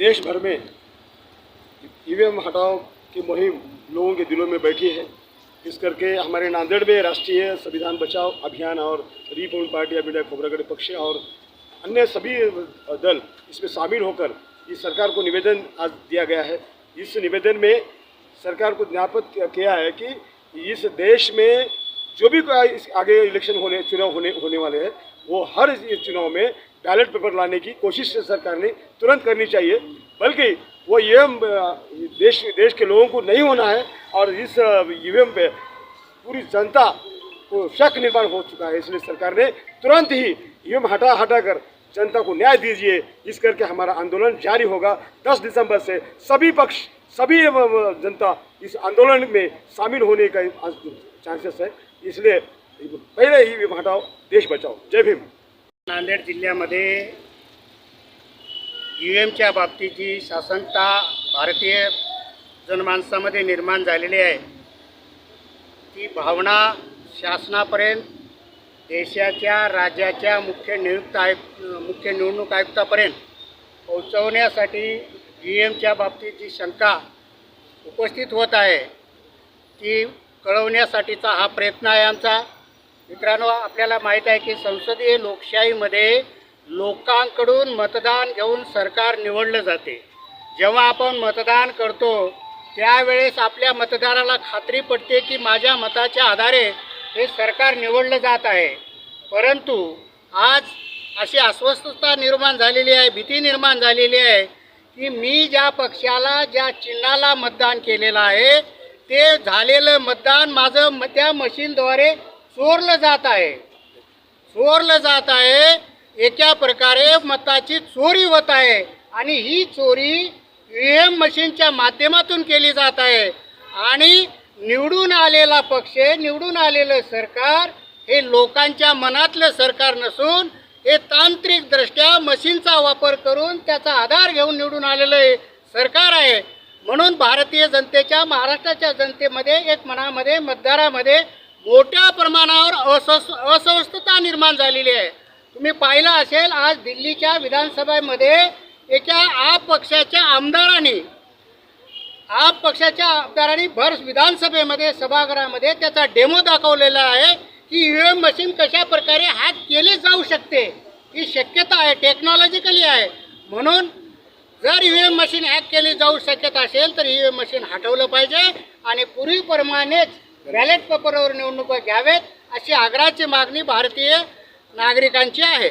देश भर में ईवीएम हटाओ की मुहिम लोगों के दिलों में बैठी है। इस करके हमारे नांदेड़ में राष्ट्रीय संविधान बचाओ अभियान और रिपब्लिकन पार्टी ऑफ़ खोबरागढ़ पक्ष और अन्य सभी दल इसमें शामिल होकर इस सरकार को निवेदन आज दिया गया है। इस निवेदन में सरकार को ज्ञापित किया है कि इस देश में जो भी आगे इलेक्शन होने, चुनाव होने होने वाले हैं, वो हर चुनाव में बैलेट पेपर लाने की कोशिश सरकार ने तुरंत करनी चाहिए। बल्कि वो ईवीएम देश देश के लोगों को नहीं होना है और इस ईवीएम पे पूरी जनता को शक निर्माण हो चुका है। इसलिए सरकार ने तुरंत ही ईवीएम हटा हटा कर जनता को न्याय दीजिए। इस करके हमारा आंदोलन जारी होगा। 10 दिसंबर से सभी पक्ष, सभी जनता इस आंदोलन में शामिल होने का चांसेस है। इसलिए पहले ही ईवीएम हटाओ, देश बचाओ। जय भीम। नांदेड जिल्ह्यामध्ये यू एमच्या बाबतीत जी शासनता भारतीय जनमानसामध्ये निर्माण झालेली आहे. ती भावना शासनापर्यंत देशाच्या राज्याच्या मुख्य नियुक्त आयुक्त मुख्य निवडणूक आयुक्तापर्यंत पोहोचवण्यासाठी यू एमच्या बाबतीत जी शंका उपस्थित होत आहे. ती कळवण्यासाठीचा हा प्रयत्न आहे आमचा. मित्रांनो आपल्याला माहीत आहे की संसदीय लोकशाहीमध्ये लोकांकडून मतदान घेऊन सरकार निवडलं जाते. जेव्हा आपण मतदान करतो त्यावेळेस आपल्या मतदाराला खात्री पडते की माझ्या मताच्या आधारे हे सरकार निवडलं जात आहे. परंतु आज अशी अस्वस्थता निर्माण झालेली आहे भीती निर्माण झालेली आहे की मी ज्या पक्षाला ज्या चिन्हाला मतदान केलेलं आहे ते झालेलं मतदान माझं त्या मशीनद्वारे चोरलं जात आहे. चोरलं जात आहे. एका प्रकारे मताची चोरी होत आहे. आणि ही चोरी ई एम मशीनच्या माध्यमातून केली जात आहे. आणि निवडून आलेला पक्ष निवडून आलेलं सरकार हे लोकांच्या मनातलं सरकार नसून हे तांत्रिकदृष्ट्या मशीनचा वापर करून त्याचा आधार घेऊन निवडून आलेलं सरकार आहे. म्हणून भारतीय जनतेच्या महाराष्ट्राच्या जनतेमध्ये एक मनामध्ये मतदारामध्ये मोठ्या प्रमाणावर अस्वस्थ अस्वस्थता निर्माण झालेली आहे. तुम्ही पाहिलं असेल आज दिल्लीच्या विधानसभेमध्ये एका आप पक्षाच्या आमदारांनी आप पक्षाच्या आमदारांनी भर विधानसभेमध्ये सभागृहामध्ये त्याचा डेमो दाखवलेला आहे की ई एम मशीन कशा प्रकारे हॅक केली जाऊ शकते. ही शक्यता आहे टेक्नॉलॉजिकली आहे. म्हणून जर ई एम मशीन हॅक केली जाऊ शकत असेल तर ई एम मशीन हटवलं पाहिजे आणि पूर्वीप्रमाणेच बॅलेट पेपरवर निवडणुका घ्यावेत अशी आग्रहाची मागणी भारतीय नागरिकांची आहे.